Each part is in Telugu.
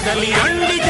కదలి రండి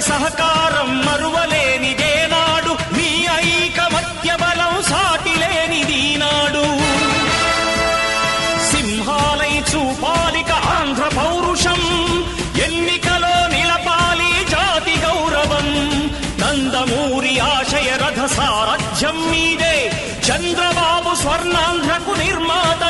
అందరి సహకారం మరువలేనిదేనాడు మీ ఐకమత్య బలం సాటిలేనిదీనాడు సింహాలై చూపాలిక ఆంధ్ర పౌరుషం. ఎన్నికలో నిలపాలి జాతి గౌరవం. నందమూరి ఆశయ రథ సారథ్యం మీదే. చంద్రబాబు స్వర్ణాంధ్రకు నిర్మాత